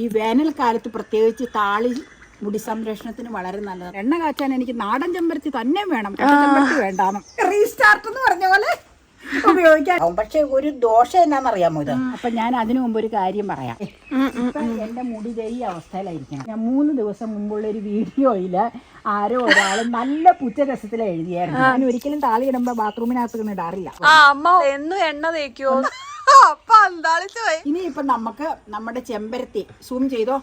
ഈ വേനൽക്കാലത്ത് പ്രത്യേകിച്ച് താളി മുടി സംരക്ഷണത്തിന് വളരെ നല്ലതാണ്. എണ്ണ കാച്ചാൻ എനിക്ക് നാടൻ ചെമ്പരത്തി തന്നെ വേണം. കട്ട ചെമ്പരത്തി വേണ്ടാന്ന്. റീസ്റ്റാർട്ട് എന്ന് പറഞ്ഞ പോലെ ഉപയോഗിക്കാം പക്ഷെ ഒരു ദോഷം എന്നാന്നറിയാമോ ഇത്? അപ്പൊ ഞാൻ അതിനു മുമ്പ് ഒരു കാര്യം പറയാം. എന്റെ മുടി ഈ അവസ്ഥയിലായിരിക്കണം. ഞാൻ മൂന്ന് ദിവസം മുമ്പുള്ള ഒരു വീഡിയോയിൽ ആരോ ഒരാൾ നല്ല പുറ്റരസത്തില എഴുതിയായിരുന്നു. ഞാൻ ഒരിക്കലും താളി ഇടുമ്പോ ബാത്റൂമിനകത്ത് ഇടാറില്ല. അമ്മ എന്നും എണ്ണ തേക്കോ അപ്പൊ ഇപ്പൊ നമുക്ക് നമ്മുടെ ചെമ്പരത്തി സൂം ചെയ്തോ?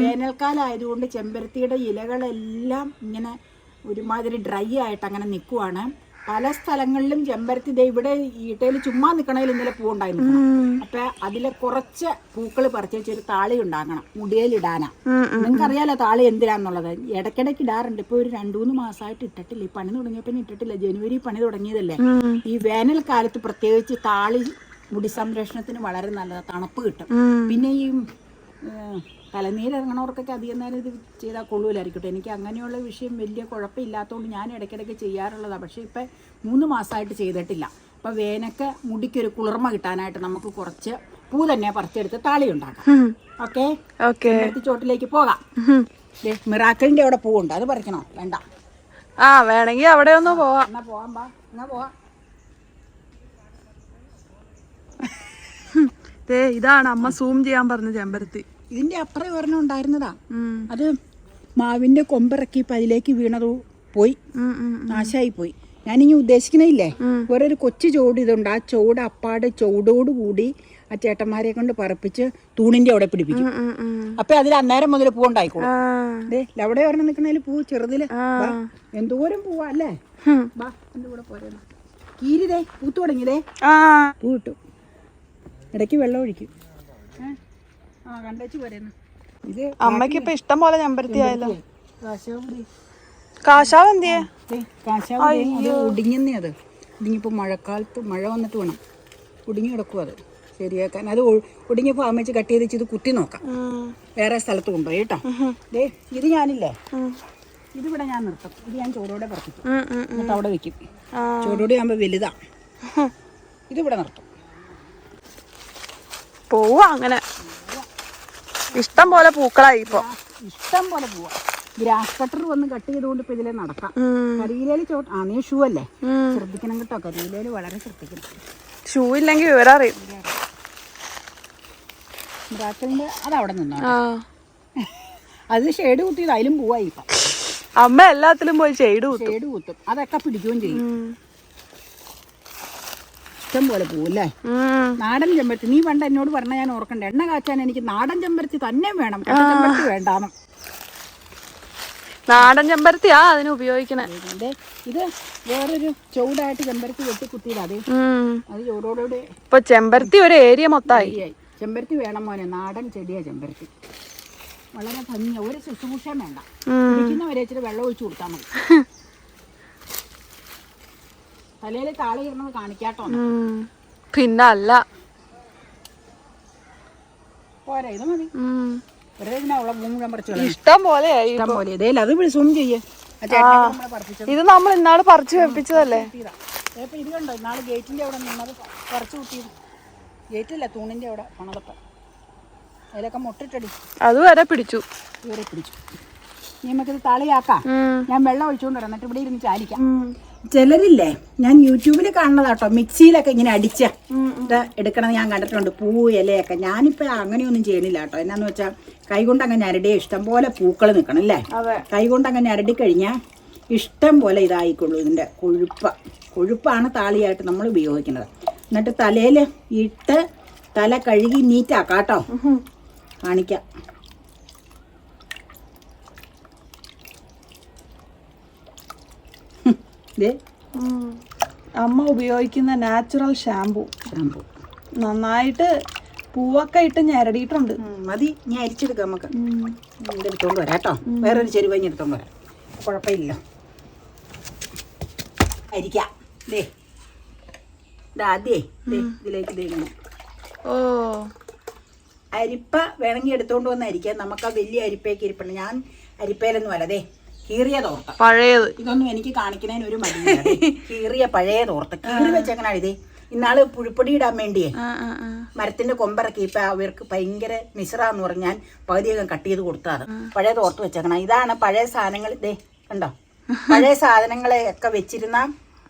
വേനൽക്കാലം ആയതുകൊണ്ട് ചെമ്പരത്തിയുടെ ഇലകളെല്ലാം ഇങ്ങനെ ഒരുമാതിരി ഡ്രൈ ആയിട്ട് അങ്ങനെ നിൽക്കുവാണ് പല സ്ഥലങ്ങളിലും ചെമ്പരത്തി ദേ ഇവിടെ ഈട്ടയിൽ ചുമ്മാ നിൽക്കണതിൽ ഇന്നലെ പൂ ഉണ്ടായിരുന്നു അപ്പൊ അതിലെ കുറച്ച് പൂക്കൾ പറിച്ച് വെച്ചൊരു താളി ഉണ്ടാക്കണം മുടിയിലിടാനാ. നിങ്ങൾക്കറിയാലോ താളി എന്തിനാന്നുള്ളത്? ഇടയ്ക്കിടയ്ക്ക് ഇടാറുണ്ട്. ഇപ്പൊ ഒരു രണ്ടു മൂന്ന് മാസമായിട്ട് ഇട്ടിട്ടില്ല. ഈ പണി തുടങ്ങിയപ്പോ ഇട്ടിട്ടില്ല. ജനുവരി പണി തുടങ്ങിയതല്ലേ? ഈ വേനൽക്കാലത്ത് പ്രത്യേകിച്ച് താളി മുടി സംരക്ഷണത്തിന് വളരെ നല്ലതാണ് തണുപ്പ് കിട്ടും. പിന്നെ ഈ തലനീരിറങ്ങണവർക്കൊക്കെ അധികം നേരം ഇത് ചെയ്താൽ കൊള്ളൂലായിരിക്കട്ടെ. എനിക്ക് അങ്ങനെയുള്ള വിഷയം വലിയ കുഴപ്പമില്ലാത്തതുകൊണ്ട് ഞാൻ ഇടയ്ക്കിടയ്ക്ക് ചെയ്യാറുള്ളതാണ് പക്ഷേ ഇപ്പം മൂന്ന് മാസമായിട്ട് ചെയ്തിട്ടില്ല. അപ്പം വേനൊക്കെ മുടിക്കൊരു കുളിർമ കിട്ടാനായിട്ട് നമുക്ക് കുറച്ച് പൂ തന്നെ പറിച്ചെടുത്ത് താളി ഉണ്ടാക്കാം. ഓക്കെ? ഓക്കെ. ചോട്ടിലേക്ക് പോകാം. ദേ, മിറാക്കിളിന്റെ അവിടെ പൂവുണ്ട്. അത് പറിക്കണോ? വേണ്ട. ആ വേണമെങ്കിൽ അവിടെ ഒന്ന് പോവാം. എന്നാ പോവാം ബാ എന്നാ പോവാം. ദേ ഇതാണ് അമ്മ സൂം ചെയ്യാൻ പറഞ്ഞ ചെമ്പരത്തി. ഇതിന്റെ അപ്പുറം ഒരെണ്ണം ഉണ്ടായിരുന്നതാ. അത് മാവിന്റെ കൊമ്പിറക്കി ഇപ്പൊ അതിലേക്ക് വീണത് പോയി. നാശമായി പോയി. ഞാനിനി ഉദ്ദേശിക്കണില്ലേ വേറൊരു കൊച്ചു ചോട് ഇതുണ്ട്. ആ ചോട് അപ്പാടെ കൂടി ആ ചേട്ടന്മാരെ കൊണ്ട് പറപ്പിച്ച് തൂണിന്റെ അവിടെ പിടിപ്പിക്കും. അപ്പൊ അതിൽ അന്നേരം മുതൽ പൂ ഉണ്ടായിക്കോളും. അവിടെ ഒരെണ്ണം നിൽക്കുന്നതിൽ പൂ ചെറുതിൽ. എന്തോരം പൂവാ അല്ലേ? എന്റെ കൂടെ പോരെ കീരിതേ പൂത്തു തുടങ്ങിയതേ പൂ കിട്ടും ഇടയ്ക്ക് വെള്ളം ഒഴിക്കും? ആ കണ്ടേച്ച് പോരെന്ന്. ഇത് അമ്മയ്ക്ക് ഇപ്പൊ ഇഷ്ടം പോലെ ചെമ്പരത്തി ആയല്ലോ. കാശാവ് എന്തിയെ? കാശാവൂടി അത് ഒടിഞ്ഞെന്നേ അത്. ഒടിങ്ങിപ്പോ മഴക്കാലത്ത് മഴ വന്നിട്ട് വേണം. ഒടിഞ്ഞു കിടക്കും അത്. ശരിയാക്കാൻ. അത് ഒ- അമ്മ അമ്മച്ച് കട്ട് ചെയ്ത് ഇത് കുത്തി നോക്കാം. വേറെ സ്ഥലത്ത് കൊണ്ടുപോയി കേട്ടോ. ദേ ഇത് ഞാനില്ലേ? ഇതിവിടെ ഞാൻ നിർത്തും. ഇത് ഞാൻ ചോടോടെ പറഞ്ഞു എന്നിട്ട് അവിടെ വെക്കും. ചോടോടെ ആകുമ്പോൾ വലുതാ. ഇതിവിടെ നിർത്തും. പോവാ അങ്ങനെ. ഇഷ്ടം പോലെ പൂക്കളായി ഇപ്പൊ. ഇഷ്ടം പോലെ പോവാ. ഗ്രാസ് കട്ടർ വന്ന് കട്ട് ചെയ്തുകൊണ്ട് ഇപ്പൊ ഇതിലെ നടക്കാം. കരിയിലേൽ ചോട്ട് ആ നീ ഷൂ അല്ലേ. ശ്രദ്ധിക്കണം കേട്ടോ. കരിയിലേൽ വളരെ ശ്രദ്ധിക്കണം. ഷൂ ഇല്ലെങ്കിൽ വിവരം അറിയും. മിറാക്കിളിന്റെ അത് അവിടെ നിന്നോ? അത് ഷെയ്ഡ് കുത്തിയത് അതിലും പോവായി ഇപ്പൊ. അമ്മ എല്ലാത്തിലും പോയി കുത്തും. ഷെയ്ഡ് കുത്തും. അതൊക്കെ പിടിക്കുകയും ചെയ്യും. ഇഷ്ടം പോലെ പോവല്ലേ? ഉം. നാടൻ ചെമ്പരത്തി. നീ പണ്ട് എന്നോട് പറഞ്ഞ ഞാൻ ഓർക്കണ്ട. എണ്ണ കാച്ചാൻ എനിക്ക് നാടൻ ചെമ്പരത്തി തന്നെ വേണം. ചെമ്പരത്തി വേണ്ടാന്ന്. നാടൻ ചെമ്പരത്തിയാ അതിന് ഉപയോഗിക്കണേ. ഇത് വേറൊരു ചൂടായിട്ട് ചെമ്പരത്തി വെട്ടി കുത്തിയില്ല അത് ചൂടോടുകൂടി ഇപ്പൊ ചെമ്പരത്തി ഒരു ഏരിയ മൊത്തമായി ചെമ്പരത്തി വേണം മോനെ. നാടൻ ചെടിയാ ചെമ്പരത്തി. വളരെ ഭംഗിയാ. ഒരു ശുശ്രൂഷ വേണ്ട. ഇരിക്കുന്നവരെ ഇച്ചിരി വെള്ളം ഒഴിച്ചു കൊടുത്താൽ മതി. തലയിൽ താളി ഇടണത് കാണിക്കാട്ടോ. ഉം. പിന്നെ അല്ല പോരാ ഇത് മതി. ഇഷ്ടം പോലെയായി ഇഷ്ടം പോലെ. ഇതേ അത് സൂം ചെയ്യേ. നമ്മൾ ഇന്നാൾ പറിച്ചു വെപ്പിച്ചതല്ലേ? ഇത് കണ്ടോ? ഇന്നാൾ ഗേറ്റിന്റെ അവിടെ നിന്നത് പറിച്ചു കുത്തിയത് ഗേറ്റില്ല തൂണിന്റെ അവിടെ പണതൊക്കെ. അതിലൊക്കെ മുട്ടിട്ടടി. അത് വരെ പിടിച്ചു. ഇവരെ പിടിച്ചു. നമുക്കിത് തളിയാക്കാം. ഞാൻ വെള്ളം ഒഴിച്ചുകൊണ്ട് എന്നിട്ട് ഇവിടെ ഇരുന്ന് ചാലിക്കാം. ചിലരില്ലേ ഞാൻ യൂട്യൂബിൽ കാണുന്നതാട്ടോ. മിക്സിയിലൊക്കെ ഇങ്ങനെ അടിച്ച എടുക്കണത് ഞാൻ കണ്ടിട്ടുണ്ട്. പൂ ഇലയൊക്കെ. ഞാനിപ്പോൾ അങ്ങനെയൊന്നും ചെയ്യണില്ല കേട്ടോ. എന്നാന്ന് വെച്ചാൽ കൈകൊണ്ട് അങ്ങ് ഞരടിയ ഇഷ്ടം പോലെ പൂക്കൾ നിൽക്കണം അല്ലേ? കൈകൊണ്ട് അങ്ങ് ഞരടി കഴിഞ്ഞാൽ ഇഷ്ടം പോലെ ഇതായിക്കൊള്ളൂ ഇതിന്റെ കൊഴുപ്പ്. കൊഴുപ്പാണ് താളിയായിട്ട് നമ്മൾ ഉപയോഗിക്കുന്നത്. എന്നിട്ട് തലയിൽ ഇട്ട് തല കഴുകി നീറ്റാക്കാം കേട്ടോ. കാണിക്കാം. അമ്മ ഉപയോഗിക്കുന്ന നാച്ചുറൽ ഷാമ്പു ഷാമ്പു നന്നായിട്ട് പൂവൊക്കെ ഇട്ട് ഞരടിയിട്ടുണ്ട്. മതി. ഞാൻ അരിച്ചെടുക്കാം നമുക്ക്. ഇതെടുത്തോണ്ട് വരാം കേട്ടോ. വേറൊരു ചെരുവഞ്ഞ് എടുത്തോണ്ട് വരാം. കുഴപ്പമില്ല. അരിക്കാം. ദേ. ഇതാദ്യേ ഇതിലേക്ക് ഓ. അരിപ്പ വേണമെങ്കിൽ എടുത്തോണ്ട് വന്ന് അരിക്കാം. നമുക്ക് ആ വലിയ അരിപ്പയൊക്കെ ഇരിപ്പുണ്ട്. ഞാൻ അരിപ്പയിലൊന്നും അല്ല. ദേ കീറിയ തോർത്ത. പഴയത്. ഇതൊന്നും എനിക്ക് കാണിക്കുന്നതിന് ഒരു മടി കീറിയ പഴയ തോർത്ത. കീറി വെച്ചെങ്ങനാണ് ഇതേ. ഇന്നാൾ പുഴുപ്പൊടി ഇടാൻ വേണ്ടിയേ. മരത്തിന്റെ കൊമ്പിറക്കി ഇപ്പൊ അവർക്ക് ഭയങ്കര മിശ്രാന്ന് പറഞ്ഞാൽ പകുതിയൊക്കെ കട്ട് ചെയ്ത് കൊടുത്തതാണ്. പഴയ തോർത്ത് വെച്ചേക്കണം. ഇതാണ് പഴയ സാധനങ്ങൾ. ഇതേ കണ്ടോ? പഴയ സാധനങ്ങളെ ഒക്കെ വെച്ചിരുന്ന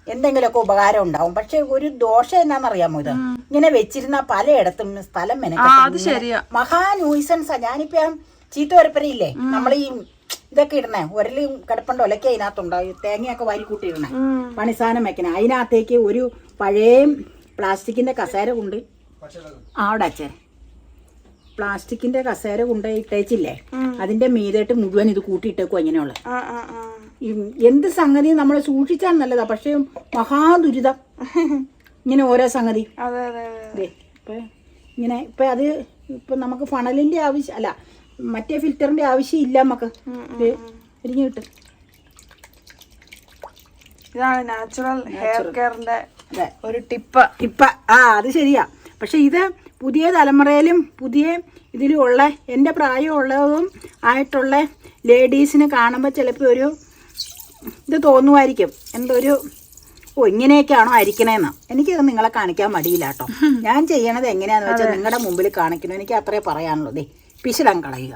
എന്തെങ്കിലുമൊക്കെ ഉപകാരം ഉണ്ടാവും. പക്ഷെ ഒരു ദോഷം എന്നാണെന്നറിയാമോ ഇത്? ഇങ്ങനെ വെച്ചിരുന്ന പലയിടത്തും സ്ഥലം മെനക്കെട്ട് മഹാ ന്യൂസൻസാ ഞാനിപ്പം ചീത്ത വരപ്പരയില്ലേ? നമ്മൾ ഈ ഇതൊക്കെ ഇടണേ. ഉരൽ കിടപ്പുണ്ടോ? ഇലക്കെ അതിനകത്തുണ്ടാവും തേങ്ങയൊക്കെ വാരി കൂട്ടി ഇടണേ. പണിസാധനം വെക്കണേ. അതിനകത്തേക്ക് ഒരു പഴയ പ്ലാസ്റ്റിക്കിന്റെ കസേര കൊണ്ട് ആവിടെ അവിടെ അച്ഛൻ പ്ലാസ്റ്റിക്കിന്റെ കസേര കൊണ്ട് ഇട്ടേച്ചില്ലേ? അതിന്റെ മീതായിട്ട് മുഴുവൻ ഇത് കൂട്ടിയിട്ടേക്കും അങ്ങനെയുള്ള എന്ത് സംഗതി നമ്മൾ സൂക്ഷിച്ചാൽ നല്ലതാ. പക്ഷെ മഹാദുരിതം. ഇങ്ങനെ ഓരോ സംഗതി. ഇപ്പൊ ഇങ്ങനെ ഇപ്പൊ അത് ഇപ്പൊ നമുക്ക് ഫണലിന്റെ ആവശ്യം അല്ല മറ്റേ ഫിൽറ്ററിന്റെ ആവശ്യം ഇല്ല നമുക്ക് ഇരിഞ്ഞിട്ട് ഇരിഞ്ഞ് കിട്ടും. ഇതാണ് നാച്ചുറൽ ഹെയർ കെയറിന്റെ ഒരു ടിപ്പ്. ടിപ്പ. ആ അത് ശരിയാ. പക്ഷെ ഇത് പുതിയ തലമുറയിലും പുതിയ ഇതിലും ഉള്ള എന്റെ പ്രായമുള്ളതും ആയിട്ടുള്ള ലേഡീസിന് കാണുമ്പോൾ ചിലപ്പോൾ ഒരു ഇത് തോന്നുമായിരിക്കും. എന്തോ ഒരു ഓ ഇങ്ങനെയൊക്കെയാണോ അരിക്കണേന്ന് എനിക്കത് നിങ്ങളെ കാണിക്കാൻ മടിയില്ല കേട്ടോ. ഞാൻ ചെയ്യണത് എങ്ങനെയാന്ന് വെച്ചാൽ നിങ്ങളുടെ മുമ്പിൽ കാണിക്കണം. എനിക്ക് അത്രേ പറയാനുള്ളൂ. ദേ പിശിടം കളയുക.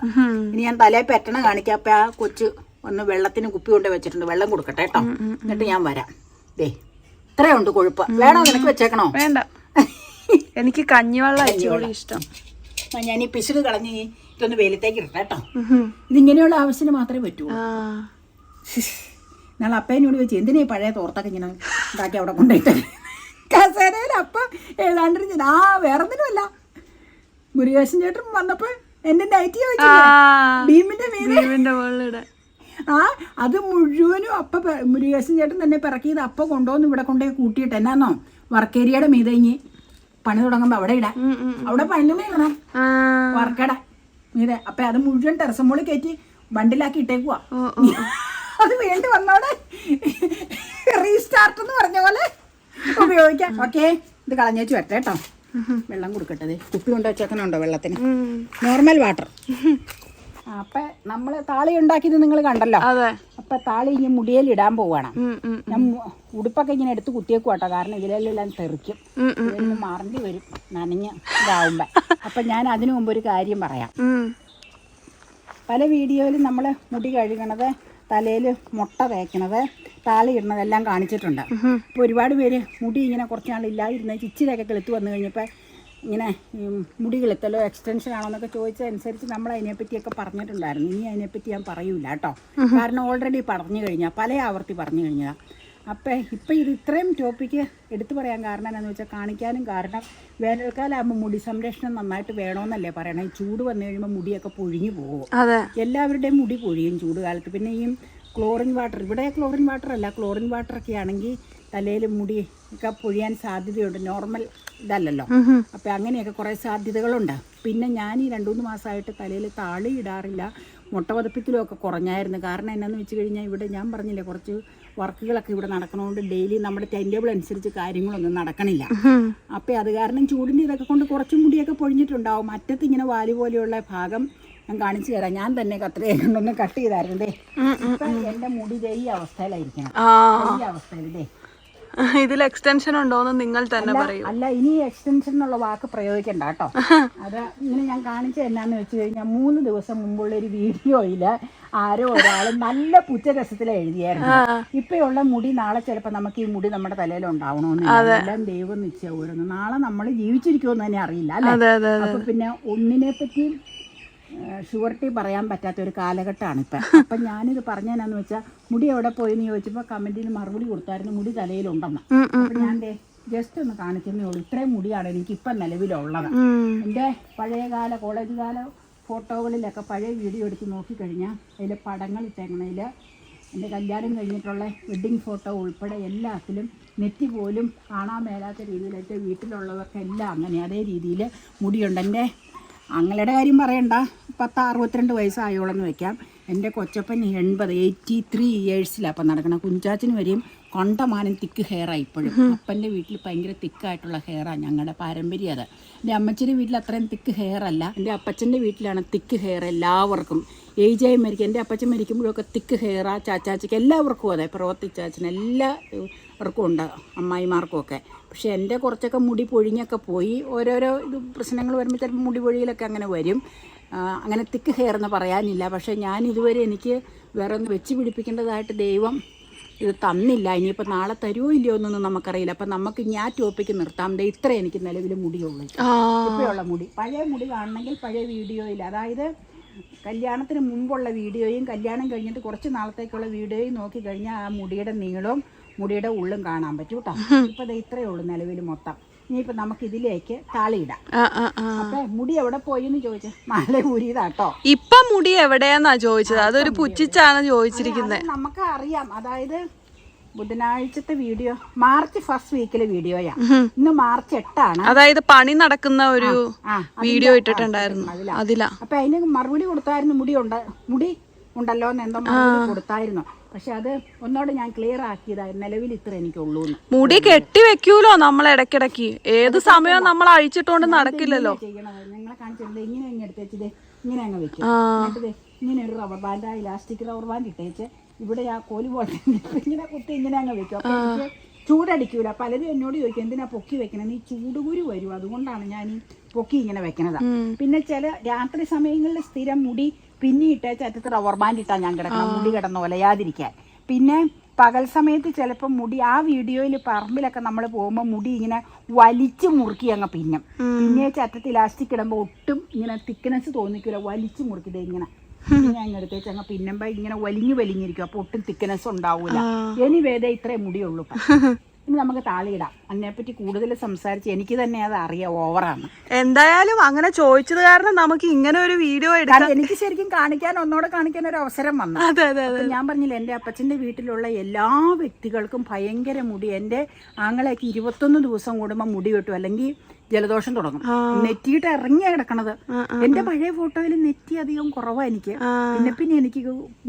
ഇനി ഞാൻ തലേ പെറ്റണ കാണിക്കാം അപ്പം ആ കൊച്ച് ഒന്ന് വെള്ളത്തിന് കുപ്പി കൊണ്ട് വെച്ചിട്ടുണ്ട്. വെള്ളം കൊടുക്കട്ടെ കേട്ടോ. എന്നിട്ട് ഞാൻ വരാം. ദേ ഇത്രയുണ്ട് കൊഴുപ്പ്. വേണോ നിനക്ക് വെച്ചേക്കണോ? വേണ്ട. എനിക്ക് കഞ്ഞിവെള്ളം ഇഷ്ടം. ഞാൻ ഈ പിശുട് കളഞ്ഞ് ഇതൊന്ന് വെയിലത്തേക്ക് ഇടട്ടെ കേട്ടോ. ഇതിങ്ങനെയുള്ള ആവശ്യത്തിന് മാത്രമേ പറ്റൂ നാളെ അപ്പേനോട് വെച്ച് എന്തിനാ പഴയ തോർത്തൊക്കെ ഇങ്ങനെ ഉണ്ടാക്കി അവിടെ കൊണ്ടുപോയിട്ട്? കസേരയിൽ അപ്പം ഏതാണ്ടിരുന്നത് ആ വേറൊന്നിനുമല്ല. മുരുകേശൻ ചേട്ടൻ വന്നപ്പോ എന്റെ ചോദിച്ചില്ലേ ഭീമിന്റെ ദീപിന്റെ മുകളിലിടെ ആ അത് മുഴുവനും അപ്പ മുരുകേശൻ ചേട്ടൻ തന്നെ പിറക്കിയത് അപ്പ കൊണ്ടുവന്ന് ഇവിടെ കൊണ്ടുപോയി കൂട്ടിയിട്ട് എന്നാന്നോ? വർക്കേരിയയുടെ മീതെ ഇങ്ങി പണി തുടങ്ങുമ്പോ അവിടെ ഇടാം. അവിടെ പണിമേ ഇടണം വർക്കട മീത. അപ്പൊ അത് മുഴുവൻ ടെറസം മോളിൽ കയറ്റി ബണ്ടിലാക്കി ഇട്ടേക്കുവാ. ഓ. അത് വേണ്ടി വന്നോടെ. റീസ്റ്റാർട്ട് എന്ന് പറഞ്ഞ പോലെ ഉപയോഗിക്കാം. ഓക്കെ ഇത് കളഞ്ഞേച്ച് വരട്ടെ കേട്ടോ. വെള്ളം കൊടുക്കട്ടെ കുപ്പി കൊണ്ട് വെച്ചേക്കണുണ്ടോ വെള്ളത്തിന്? നോർമൽ വാട്ടർ അപ്പൊ നമ്മൾ താളി ഉണ്ടാക്കിയത് നിങ്ങൾ കണ്ടല്ലോ. അപ്പൊ താളി ഇനി മുടിയിൽ ഇടാൻ പോവാണ്. ഞാൻ ഉടുപ്പൊക്കെ ഇങ്ങനെ എടുത്ത് കുത്തിയേക്കും കേട്ടോ കാരണം ഇതിലെല്ലാം തെറിക്കും. മാറേണ്ടി വരും. നനഞ്ഞ് ഇതാവുമ്പോ. അപ്പൊ ഞാൻ അതിനു മുമ്പ് ഒരു കാര്യം പറയാം. പല വീഡിയോയിലും നമ്മൾ മുടി കഴുകണത് തലയിൽ മുട്ട തേക്കണത് താളി ഇടുന്നതെല്ലാം കാണിച്ചിട്ടുണ്ട്. അപ്പോൾ ഒരുപാട് പേര് മുടി ഇങ്ങനെ കുറച്ച് നാളില്ലാതിരുന്ന ചിച്ചിലൊക്കെ കിളുത്ത് വന്നു കഴിഞ്ഞപ്പോൾ ഇങ്ങനെ മുടി കിളുത്തലോ എക്സ്റ്റൻഷൻ ആണോ എന്നൊക്കെ ചോദിച്ചതനുസരിച്ച് നമ്മൾ അതിനെപ്പറ്റിയൊക്കെ പറഞ്ഞിട്ടുണ്ടായിരുന്നു. ഇനി അതിനെപ്പറ്റി ഞാൻ പറയൂല കേട്ടോ. കാരണം ഓൾറെഡി പറഞ്ഞു കഴിഞ്ഞാൽ പല ആവർത്തി പറഞ്ഞു കഴിഞ്ഞതാണ് അപ്പം ഇപ്പം ഇത് ഇത്രയും ടോപ്പിക്ക് എടുത്തു പറയാൻ കാരണം എന്താണെന്ന് വെച്ചാൽ കാണിക്കാനും കാരണം വേനൽക്കാലമാകുമ്പോൾ മുടി സംരക്ഷണം നന്നായിട്ട് വേണമെന്നല്ലേ പറയണം. ഈ ചൂട് വന്നു കഴിയുമ്പോൾ മുടിയൊക്കെ പൊഴിഞ്ഞു പോകും. എല്ലാവരുടെയും മുടി പൊഴിയും ചൂട് കാലത്ത് പിന്നെ ഈ ക്ലോറിൻ വാട്ടർ ഇവിടെ ക്ലോറിൻ വാട്ടർ അല്ല ക്ലോറിൻ വാട്ടർ ഒക്കെ ആണെങ്കിൽ തലയിൽ മുടി ഒക്കെ പൊഴിയാൻ സാധ്യതയുണ്ട്. നോർമൽ ഇതല്ലല്ലോ. അപ്പോൾ അപ്പം അങ്ങനെയൊക്കെ കുറേ സാധ്യതകളുണ്ട്. പിന്നെ ഞാൻ ഈ രണ്ട് മൂന്ന് മാസമായിട്ട് തലയിൽ താളി ഇടാറില്ല മുട്ട പതപ്പിക്കലും ഒക്കെ കുറഞ്ഞായിരുന്നു. കാരണം എന്നാന്ന് വെച്ച് കഴിഞ്ഞാൽ ഇവിടെ ഞാൻ പറഞ്ഞില്ലേ കുറച്ച് വർക്കുകളൊക്കെ ഇവിടെ നടക്കണോണ്ട് ഡെയിലി നമ്മുടെ ടൈം ടേബിൾ അനുസരിച്ച് കാര്യങ്ങളൊന്നും നടക്കണില്ല. അപ്പൊ അത് കാരണം ചൂടിന്റെ ഇതൊക്കെ കൊണ്ട് കുറച്ചും മുടിയൊക്കെ പൊഴിഞ്ഞിട്ടുണ്ടാവും. അറ്റത്ത് ഇങ്ങനെ വാലി പോലെയുള്ള ഭാഗം ഞാൻ കാണിച്ചു തരാം. ഞാൻ തന്നെ കത്രയെ കൊണ്ടൊന്ന് കട്ട് ചെയ്തായിരുന്നു എന്റെ. എന്റെ മുടി ഈ അവസ്ഥയിലായിരിക്കണം. ഈ അവസ്ഥയിൽ ദേ. ഇതിൽ എക്സ്റ്റൻഷൻ ഉണ്ടോന്ന് നിങ്ങൾ തന്നെ പറയൂ. അല്ല ഇനി എക്സ്റ്റൻഷൻ എന്നുള്ള വാക്ക് പ്രയോഗിക്കണ്ട കേട്ടോ. അത് ഇങ്ങനെ ഞാൻ കാണിച്ചത് എന്നാന്ന് വെച്ച് കഴിഞ്ഞാൽ മൂന്ന് ദിവസം മുമ്പുള്ള ഒരു വീഡിയോയിൽ ആരോ ഒരാൾ നല്ല പുച്ചരസത്തിൽ എഴുതിയായിരുന്നു. ഇപ്പയുള്ള മുടി നാളെ ചിലപ്പോൾ നമുക്ക് ഈ മുടി നമ്മുടെ തലയിൽ ഉണ്ടാവണമെന്ന് എല്ലാം ദൈവം നിശ്ചയം ഓരോന്ന്. നാളെ നമ്മൾ ജീവിച്ചിരിക്കുമെന്ന് തന്നെ അറിയില്ല അല്ലേ? അപ്പൊ പിന്നെ ഒന്നിനെ പറ്റി ഷുവർട്ടി പറയാൻ പറ്റാത്ത ഒരു കാലഘട്ടമാണ് ഇപ്പം. അപ്പം ഞാനിത് പറഞ്ഞതെന്നു വെച്ചാൽ മുടി എവിടെ പോയി എന്ന് ചോദിച്ചപ്പോൾ കമന്റിൽ മറുപടി കൊടുത്തായിരുന്നു മുടി തലയിലുണ്ടെന്ന്. അപ്പം ഞാൻ ജസ്റ്റ് ഒന്ന് കാണിച്ചതേ ഉള്ളൂ ഇത്രയും മുടിയാണ് എനിക്ക് ഇപ്പം നിലവിലുള്ളത്. എന്റെ പഴയകാല കോളേജ് കാല ഫോട്ടോകളിലൊക്കെ പഴയ വീഡിയോ എടുത്ത് നോക്കിക്കഴിഞ്ഞാൽ അതിൽ പടങ്ങൾ ഇട്ടേക്കണതിൽ എന്റെ കല്യാണം കഴിഞ്ഞിട്ടുള്ള വെഡ്ഡിങ് ഫോട്ടോ ഉൾപ്പെടെ എല്ലാത്തിലും നെറ്റി പോലും കാണാൻ മേലാത്ത രീതിയിൽ എന്റെ വീട്ടിലുള്ളവർക്ക് എല്ലാം അങ്ങനെ അതേ രീതിയിൽ മുടിയുണ്ട്. എന്റെ അങ്ങളുടെ കാര്യം പറയണ്ട. പത്ത് അറുപത്തിരണ്ട് വയസ്സായോളെന്ന് വെക്കാം. എന്റെ കൊച്ചപ്പൻ എൺപത് എയ്റ്റി ത്രീ ഇയേഴ്സിലാണ് അപ്പം നടക്കണം കുഞ്ചാച്ചിന് വരെയും കൊണ്ടമാനം തിക്ക് ഹെയറാണ് ഇപ്പോഴും. അപ്പന്റെ വീട്ടിൽ ഭയങ്കര തിക്കായിട്ടുള്ള ഹെയറാണ് ഞങ്ങളുടെ പാരമ്പര്യം അത്. എന്റെ അമ്മച്ചന്റെ വീട്ടിൽ അത്രയും തിക്ക് ഹെയറല്ല. അല്ല എന്റെ അപ്പച്ചന്റെ വീട്ടിലാണ് തിക്ക് ഹെയർ എല്ലാവർക്കും. ഏജായി മരിക്കും എന്റെ അപ്പച്ചൻ മരിക്കുമ്പോഴൊക്കെ തിക്ക് ഹെയറാ ചാച്ചാച്ചയ്ക്ക് എല്ലാവർക്കും അതെ. പ്രവർത്തി ചാച്ചന് എല്ലാവർക്കും ഉണ്ട് അമ്മായിമാർക്കും ഒക്കെ. പക്ഷേ എന്റെ കുറച്ചൊക്കെ മുടി പൊഴിഞ്ഞൊക്കെ പോയി. ഓരോരോ ഇത് പ്രശ്നങ്ങൾ വരുമ്പോൾ ചിലപ്പോൾ മുടി പൊഴിയിലൊക്കെ അങ്ങനെ വരും. അങ്ങനെ തിക്ക് ഹെയർ എന്ന് പറയാനില്ല. പക്ഷേ ഞാൻ ഇതുവരെ എനിക്ക് വേറെ ഒന്ന് വെച്ച് പിടിപ്പിക്കേണ്ടതായിട്ട് ദൈവം ഇത് തന്നില്ല. ഇനിയിപ്പോൾ നാളെ തരുമോ ഇല്ലയോ എന്നൊന്നും നമുക്കറിയില്ല. അപ്പം നമുക്ക് ഇനി ആ ടോപ്പിക്ക് നിർത്താം. ദേ ഇത്ര എനിക്ക് നിലവിൽ മുടിയുള്ളൂ. ഇപ്പോഴുള്ള മുടി. പഴയ മുടി കാണണമെങ്കിൽ പഴയ വീഡിയോയിൽ. അതായത് കല്യാണത്തിന് മുമ്പുള്ള വീഡിയോയും കല്യാണം കഴിഞ്ഞിട്ട് കുറച്ച് നാളത്തേക്കുള്ള വീഡിയോയും നോക്കി കഴിഞ്ഞാൽ ആ മുടിയുടെ നീളവും മുടിയുടെ ഉള്ളും കാണാൻ പറ്റൂട്ടോ. ഇപ്പം ദേ ഇത്രയേ ഉള്ളൂ നിലവിൽ മൊത്തം. ഇനിയിപ്പോൾ നമുക്ക് ഇതിലേക്ക് താളിയിടാം അപ്പൊ മുടി എവിടെ പോയി എന്ന് ചോദിച്ചു. മാല ഊരിയതാട്ടോ. ഇപ്പൊ മുടി എവിടെയാന്നാ ചോദിച്ചത്? അതൊരു പുച്ഛിച്ചാണ് ചോദിച്ചിരിക്കുന്നത് നമുക്ക് അറിയാം അതായത് ബുധനാഴ്ചത്തെ വീഡിയോ മാർച്ച് ഫസ്റ്റ് വീക്കിലെ വീഡിയോയാ. ഇന്ന് മാർച്ച് എട്ടാണ്. അതായത് പണി നടക്കുന്ന ഒരു വീഡിയോ ഇട്ടിട്ടുണ്ടായിരുന്നു. അതിലാ. അപ്പൊ അതിന് മറുപടി കൊടുത്തായിരുന്നു മുടി ഉണ്ട്. മുടി ഉണ്ടല്ലോ എന്ന് എന്തോ കൊടുത്തായിരുന്നു. പക്ഷെ അത് ഒന്നോടെ ഞാൻ ക്ലിയർ ആക്കിയതായിരുന്നു നിലവിൽ ഇത്ര എനിക്കുള്ളൂ മുടി കെട്ടി വെക്കൂലോ നമ്മൾ ഇടയ്ക്കിടയ്ക്ക്? ഏത് സമയവും നമ്മൾ അഴിച്ചിട്ടോണ്ട് നടക്കില്ലല്ലോ? ചെയ്യണത് ഞങ്ങളെ കാണിച്ചത് ഇങ്ങനെ അങ്ങ് എടുത്തേച്ചത് ഇങ്ങനെ അങ്ങ് വെക്കും. എന്നിട്ട് ഇങ്ങനെ ഒരു റബ്ബർ ബാൻഡ് ആ ഇലാസ്റ്റിക് റബ്ബർ ബാൻഡ് ഇട്ടേച്ച് ഇവിടെ ആ കോലി പോലെ ഇങ്ങനെ കുത്തി ഇങ്ങനെ അങ്ങ് വെക്കും. അപ്പൊ എനിക്ക് ചൂടടിക്കൂല. പലരും എന്നോട് ചോദിക്കും എന്തിനാ പൊക്കി വെക്കണത്? നീ ചൂടുകുരു വരും. അതുകൊണ്ടാണ് ഞാൻ ഈ പൊക്കി ഇങ്ങനെ വെക്കണത്. പിന്നെ ചില രാത്രി സമയങ്ങളിൽ സ്ഥിരം മുടി പിന്നി ഇട്ടേച്ച് അറ്റത്ത് റബ്ബർ ബാൻഡ് ഇട്ടാ ഞാൻ കിടക്കണം മുടി കിടന്ന് ഒലയാതിരിക്കാൻ പിന്നെ പകൽ സമയത്ത് ചിലപ്പോൾ മുടി ആ വീഡിയോയിൽ പറമ്പിലൊക്കെ നമ്മൾ പോകുമ്പോൾ മുടി ഇങ്ങനെ വലിച്ചു മുറുക്കി അങ്ങ് പിന്നും. പിന്നെ ചറ്റത്ത് ഇലാസ്റ്റിക് ഇടുമ്പോൾ ഒട്ടും ഇങ്ങനെ തിക്നെസ് തോന്നിക്കില്ല വലിച്ചു മുറുക്കിട്ട് ഇങ്ങനെ. ഞാൻ അങ്ങ് എടുത്തേച്ച് അങ്ങ് പിന്നുമ്പോൾ ഇങ്ങനെ വലിഞ്ഞു വലിഞ്ഞിരിക്കും അപ്പോൾ ഒട്ടും തിക്നെസ് ഉണ്ടാവൂല. ഇനി വേദ ഇത്രേ മുടിയുള്ളൂ. ഇനി നമുക്ക് താളിയിടാം അതിനെപ്പറ്റി കൂടുതൽ സംസാരിച്ച് എനിക്ക് തന്നെ അത് അറിയാം ഓവറാണ് എന്തായാലും അങ്ങനെ ചോദിച്ചത് കാരണം നമുക്ക് ഇങ്ങനെ ഒരു വീഡിയോ എടുക്കാം. എനിക്ക് ശരിക്കും കാണിക്കാൻ ഒന്നോടെ കാണിക്കാൻ ഒരു അവസരം വന്നു. അതെ അതെ അതെ. ഞാൻ പറഞ്ഞില്ല എന്റെ അപ്പച്ചന്റെ വീട്ടിലുള്ള എല്ലാ വ്യക്തികൾക്കും ഭയങ്കര മുടി എന്റെ ആങ്ങളെയൊക്കെ ഇരുപത്തൊന്ന് ദിവസം കൂടുമ്പോൾ മുടി വെട്ടും അല്ലെങ്കിൽ ജലദോഷം തുടങ്ങും. നെറ്റിയിട്ട് ഇറങ്ങിയാ കിടക്കണത്. എന്റെ പഴയ ഫോട്ടോയിൽ നെറ്റി അധികം കുറവാ എനിക്ക്. പിന്നെ പിന്നെ എനിക്ക്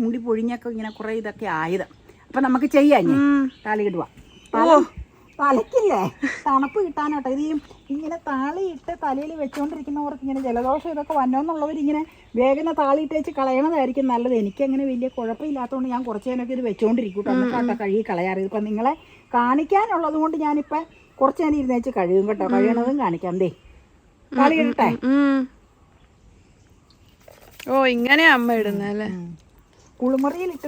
മുടി പൊഴിഞ്ഞൊക്കെ ഇങ്ങനെ കുറെ ഇതൊക്കെ ആയത്. അപ്പൊ നമുക്ക് ചെയ്യാം ഇനി. താളിയിടുക തലക്കില്ലേ തണുപ്പ് കിട്ടാനോട്ടെ. ഇത് ഇങ്ങനെ താളിയിട്ട് തലയിൽ വെച്ചുകൊണ്ടിരിക്കുന്നവർക്ക് ഇങ്ങനെ ജലദോഷം ഇതൊക്കെ വന്നോന്നുള്ളവർ ഇങ്ങനെ വേഗം താളിയിട്ട് വെച്ച് കളയണതായിരിക്കും നല്ലത്. എനിക്ക് അങ്ങനെ വലിയ കുഴപ്പമില്ലാത്തതുകൊണ്ട് ഞാൻ കുറച്ച് നേരമൊക്കെ ഇത് വെച്ചുകൊണ്ടിരിക്കും കേട്ടോ. കഴുകി കളയാറ്. ഇപ്പം നിങ്ങളെ കാണിക്കാനുള്ളത് കൊണ്ട് ഞാനിപ്പം കുറച്ച് നേരം ഇരുന്ന് വെച്ച് കഴുകും കേട്ടോ. കഴുകണതും കാണിക്കാം. ദേ താളി ഇടട്ടെ? ഓ ഇങ്ങനെയാ അമ്മ ഇടുന്നല്ലേ കുളിമുറിയിൽ കുളിമുറിയിലിട്ട്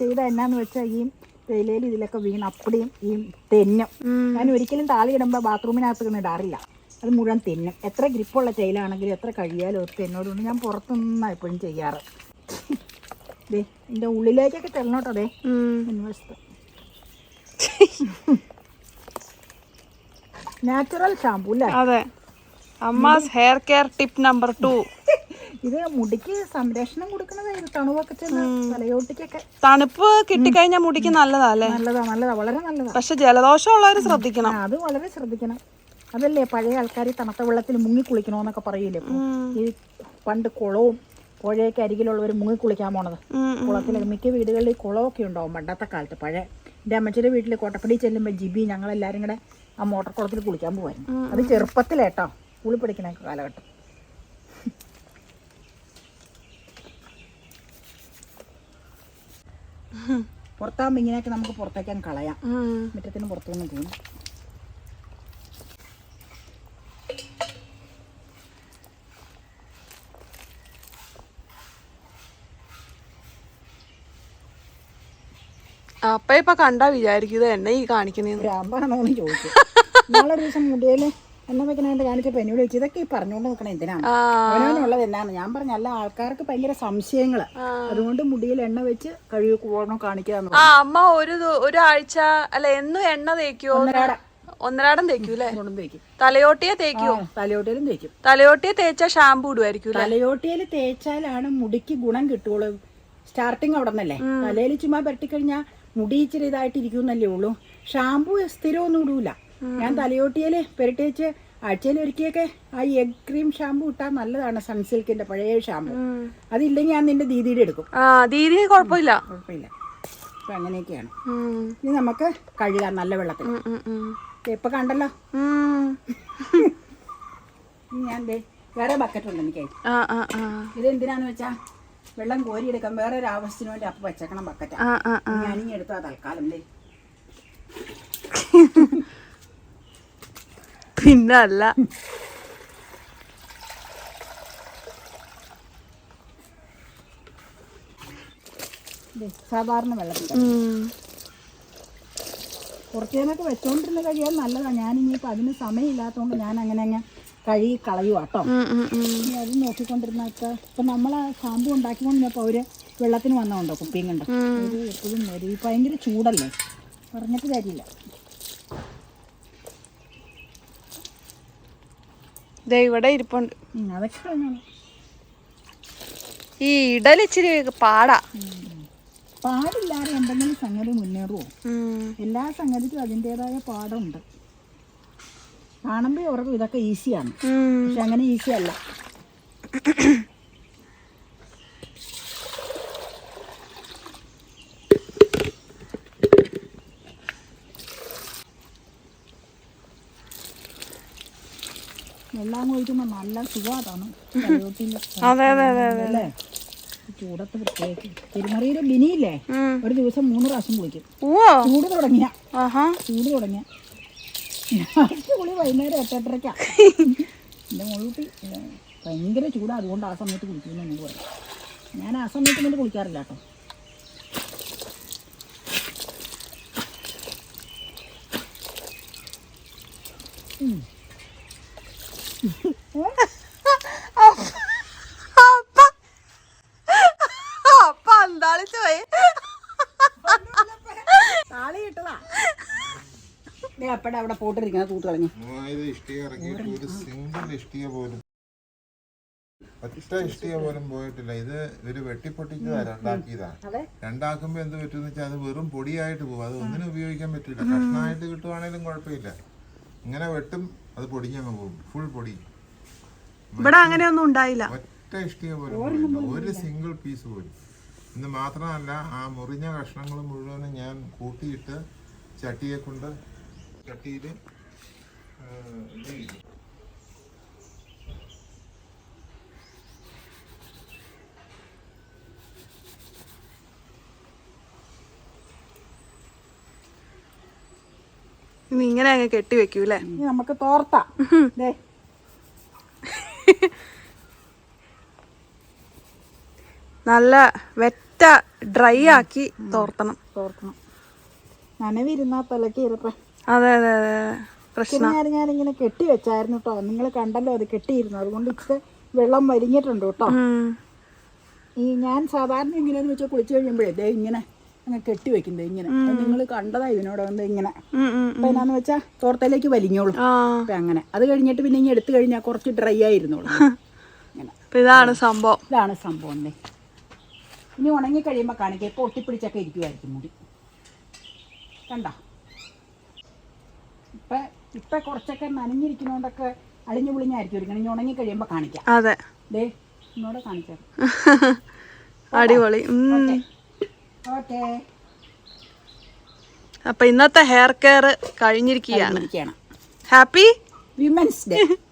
ചെയ്ത എന്നാന്ന് വെച്ചാൽ ഈ തേയിലയിൽ ഇതിലൊക്കെ വീണ് അപ്പടിയും ഈ തെന്നും. ഞാൻ ഒരിക്കലും താളിയിടുമ്പോൾ ബാത്റൂമിനകത്ത് ഇങ്ങനെ ഇടാറില്ല. അത് മുഴുവൻ തെന്നും. എത്ര ഗ്രിപ്പുള്ള തേയിലാണെങ്കിലും എത്ര കഴിയാലും ഒരു തെന്നോടുകൊണ്ട് ഞാൻ പുറത്തുനിന്നാണ് എപ്പോഴും ചെയ്യാറ്. ദേ എന്റെ ഉള്ളിലേക്കൊക്കെ ചെല്ലണോട്ടോ അതെ. മുൻവശത്ത് നാച്ചുറൽ ഷാമ്പു അല്ലേ അതെ. Amma's hair care tip number two ഇത് മുടിക്ക് സംരക്ഷണം കൊടുക്കുന്നതായിരുന്നു. തണുപ്പൊക്കെ ചെന്ന് തലയോട്ടിക്കൊക്കെ. തണുപ്പ് കിട്ടിക്കഴിഞ്ഞാൽ മുടിക്ക് നല്ലതാ അല്ലേ നല്ലതാ നല്ലതാ വളരെ നല്ലതാ. പക്ഷെ ജലദോഷം ഉള്ളവർ ശ്രദ്ധിക്കണം. അത് വളരെ ശ്രദ്ധിക്കണം. അതല്ലേ പഴയ ആൾക്കാർ തണുത്ത വെള്ളത്തിൽ മുങ്ങി കുളിക്കണോന്നൊക്കെ പറയില്ലേ ഈ പണ്ട് കുളവും പുഴയൊക്കെ അരികിലുള്ളവർ മുങ്ങി കുളിക്കാൻ പോണത്. കുളത്തിലൊക്കെ മിക്ക വീടുകളിൽ ഈ കുളമൊക്കെ ഉണ്ടാവും പണ്ടത്തെ കാലത്ത്. പഴയ എന്റെ അമ്മച്ചിയുടെ വീട്ടിൽ കോട്ടപ്പടി ചെല്ലുമ്പോൾ ജിബി ഞങ്ങളെല്ലാവരും കൂടെ ആ മോട്ടർ കുളത്തിൽ കുളിക്കാൻ പോകുമായിരുന്നു അത് ചെറുപ്പത്തിലേട്ടോ കുളിപ്പിടിക്കണ കാലഘട്ടം. പുറത്താകുമ്പോൾ ഇങ്ങനെയൊക്കെ നമുക്ക് പുറത്തേക്കാൻ കളയാം. മുറ്റത്തിന് പുറത്തുനിന്ന് പോകും അപ്പ ഇപ്പൊ കണ്ടാ വിചാരിക്കുന്നത് എന്നെ ഈ കാണിക്കുന്നേന്ന്. ഗ്രാമ്പാണോന്ന് ചോദിച്ചു നാളെ ദിവസം മുടിയിൽ എണ്ണ വെക്കണായിട്ട് കാണിച്ചപ്പോൾ എന്നോട് ചോദിച്ചു ഇതൊക്കെ ഈ പറഞ്ഞുകൊണ്ട് നിൽക്കണ എന്തിനാണ്? അവനവനുള്ളത് എന്നാണ്. ഞാൻ പറഞ്ഞ അല്ല ആൾക്കാർക്ക് ഭയങ്കര സംശയങ്ങൾ. അതുകൊണ്ട് മുടിയിൽ എണ്ണ വെച്ച് കഴുകി പോകണം കാണിക്കാന്ന് അമ്മ ഒരു ഒരാഴ്ച അല്ല എന്നും എണ്ണ തേക്കുവോ ഒന്നരാടം. ഒന്നരാടം തേക്കൂലേ തേക്കും. തലയോട്ടിയെ തേക്കുവോ തലയോട്ടിയിലും തേക്കും. തലയോട്ടിയെ തേച്ച ഷാമ്പു ഇടുമായിരിക്കും തലയോട്ടിയിൽ തേച്ചാലാണ് മുടിക്ക് ഗുണം കിട്ടുള്ളൂ സ്റ്റാർട്ടിങ് അവിടെ നിന്നല്ലേ തലയിൽ ചുമ്മാ പരട്ടിക്കഴിഞ്ഞാൽ മുടി ഇച്ചിരി ഇതായിട്ടിരിക്കുന്നല്ലേ ഉള്ളൂ. ഷാമ്പു സ്ഥിരമൊന്നും ഇടൂല. ഞാൻ തലയോട്ടിയിൽ പെരട്ടിച്ച് ആഴ്ചയിൽ ഒരിക്കലൊക്കെ ആ എഗ് ക്രീം ഷാമ്പു ഇട്ടാൽ നല്ലതാണ് സൺസിൽക്കിന്റെ പഴയ ഷാമ്പു അതില്ലെങ്കിൽ ഞാൻ നിന്റെ ദീദിയുടെ എടുക്കും. ദീദി കുഴപ്പമില്ല. കുഴപ്പമില്ല. അപ്പൊ അങ്ങനെയൊക്കെയാണ്. ഇനി നമുക്ക് കഴുകാം നല്ല വെള്ളത്തിൽ. ഇപ്പം കണ്ടല്ലോ. ഞാൻ വേറെ ബക്കറ്റ് ഉണ്ട് എനിക്ക്. ഇത് എന്തിനാന്ന് വെച്ചാ വെള്ളം കോരി കോരിയെടുക്കാൻ വേറെ ഒരു ആവശ്യത്തിന് വേണ്ടി അപ്പം വെച്ചേക്കണം ബക്കറ്റ് ഞാനിങ്ങി എടുത്താ തൽക്കാലം ദേ. പിന്നെ അല്ല ദേ, സാധാരണ വെള്ളത്തിൽ ഉം. കുറച്ചേനൊക്കെ വെച്ചോണ്ടിരുന്ന കഴിയാൻ നല്ലതാണ് ഞാൻ ഞാനിനിയിപ്പോൾ അതിന് സമയമില്ലാത്തതുകൊണ്ട് ഞാൻ അങ്ങനെ അങ്ങ് കഴുകി കളയുക കേട്ടോ അത് നോക്കിക്കൊണ്ടിരുന്നൊക്കെ ഇപ്പം നമ്മൾ ഷാമ്പു ഉണ്ടാക്കിക്കൊണ്ടിരുന്നപ്പോൾ അവർ വെള്ളത്തിന് വന്നതുണ്ടോ കുപ്പിയും കണ്ടോ? എപ്പോഴും വരും ഭയങ്കര ചൂടല്ലേ? പറഞ്ഞിട്ട് കാര്യമില്ല. ഇവിടെ ഇരിപ്പുണ്ട്. ഈ ഇടൽ ഇച്ചിരി പാടാ. പാടില്ലാതെ എന്തെങ്കിലും സംഗതി മുന്നേറുമോ എല്ലാ സംഗതിക്കും അതിന്റെതായ പാടുണ്ട്. കാണുമ്പോൾ അവർക്കും ഇതൊക്കെ ഈസിയാണ്. പക്ഷെ അങ്ങനെ ഈസി അല്ല വെള്ളം ഒഴിക്കുമ്പോൾ നല്ല സുഖമാണ് അതെ അതെ അതെ അല്ലേ ചൂടത്ത് പ്രത്യേകിച്ച് തിരുമറിയിലെ ബിനിയില്ലേ? ഒരു ദിവസം മൂന്ന് പ്രാവശ്യം കുളിക്കും. ചൂട് തുടങ്ങിയ. ചൂട് തുടങ്ങിയ. കുളി വൈകുന്നേരം എട്ടെട്ടരയ്ക്കാ എന്റെ മുഴുട്ടി ഭയങ്കര ചൂടാണ് അതുകൊണ്ട് ആ സമയത്ത് കുളിക്കുന്നു എന്ന് പറയും ഞാൻ ആ സമയത്ത് കൊണ്ട് കുളിക്കാറില്ല കേട്ടോ. ഉം. അപ്പ അപ്പ അന്താളിച്ച് പോയി താളി കിട്ടതാ ദേ അപ്പടെ അവിടെ പോട്ടിരിക്കുന്ന തൂത്ത് കളഞ്ഞു. മൂവായിരം ഇഷ്ടിക ഇറക്കിയിട്ട് ഒരു സിംഗിൾ ഇഷ്ടിക പോലും ഒറ്റ ഇഷ്ടിക പോലും പോയിട്ടില്ല. ഇത് ഇവർ വെട്ടിപ്പൊട്ടിച്ചതാ രണ്ടാക്കിയതാണ് രണ്ടാക്കുമ്പോ എന്ത് പറ്റുമെന്ന് വെച്ചാൽ അത് വെറും പൊടിയായിട്ട് പോകും അത് ഒന്നിനും ഉപയോഗിക്കാൻ പറ്റില്ല. കഷ്ണമായിട്ട് കിട്ടുവാണേലും കുഴപ്പമില്ല. ഇങ്ങനെ വെട്ടും അത് പൊടിഞ്ഞങ്ങ് പോകും. ഫുൾ പൊടി. ഇവിടെ അങ്ങനെയൊന്നും ഉണ്ടായില്ല. ഒറ്റ ഇഷ്ടിക പോലും ഒരു സിംഗിൾ പീസ് പോലും. ഇന്ന് മാത്രമല്ല ആ മുറിഞ്ഞ കഷ്ണങ്ങൾ മുഴുവനും ഞാൻ കൂട്ടിയിട്ട് ചട്ടിയെ കൊണ്ട് ചട്ടിയിൽ ഇങ്ങനെ അങ്ങ് കെട്ടി വെക്കൂലേ നമുക്ക് തോർത്താം. ദേ. നല്ല വെറ്റ ഡ്രൈ ആക്കി തോർത്തണം. തോർത്തണം. നനവിരുന്നാ തലക്ക് ഇരപ്പ അതെ അതെ അതെ പ്രശ്നം. ഞാൻ ഞാനിങ്ങനെ കെട്ടി വെച്ചായിരുന്നു കേട്ടോ നിങ്ങൾ കണ്ടല്ലോ അത് കെട്ടിയിരുന്നു. അതുകൊണ്ട് ഇച്ചിരി വെള്ളം വലിഞ്ഞിട്ടുണ്ട് കേട്ടോ ഈ ഞാൻ സാധാരണ ഇങ്ങനെയെന്ന് വെച്ചാൽ കുളിച്ചു കഴിയുമ്പോഴേ ദേ ഇങ്ങനെ അങ്ങ് കെട്ടി വെക്കുന്നത് ഇങ്ങനെ. നിങ്ങൾ കണ്ടതാ ഇതിനോട് വന്ന് ഇങ്ങനെ. അപ്പൊ എന്നാന്ന് വെച്ചാൽ തോർത്തലേക്ക് വലിഞ്ഞോളൂ. അപ്പൊ അങ്ങനെ. അത് കഴിഞ്ഞിട്ട് പിന്നെ ഇങ്ങനെ എടുത്തു കഴിഞ്ഞാൽ കുറച്ച് ഡ്രൈ ആയിരുന്നോളൂ. ഇതാണ് സംഭവം. ഇതാണ് സംഭവം അല്ലേ ഇനി ഉണങ്ങി കഴിയുമ്പോൾ കാണിക്കാം. ഇപ്പൊ ഒട്ടിപ്പിടിച്ചൊക്കെ ഇരിക്കുമായിരിക്കും മുടി. കണ്ട? ഇപ്പം ഇപ്പം കുറച്ചൊക്കെ നനഞ്ഞിരിക്കുന്നതുകൊണ്ടൊക്കെ അളിഞ്ഞു പൊളിഞ്ഞായിരിക്കും ഇരിക്കണം ഇനി ഉണങ്ങി കഴിയുമ്പോൾ കാണിക്കാം. അതെ. ദേ ഇന്നോടെ കാണിക്കാം അടിപൊളി. ഓക്കെ. അപ്പൊ ഇന്നത്തെ ഹെയർ കെയർ കഴിഞ്ഞിരിക്കുകയാണ്. Happy women's day.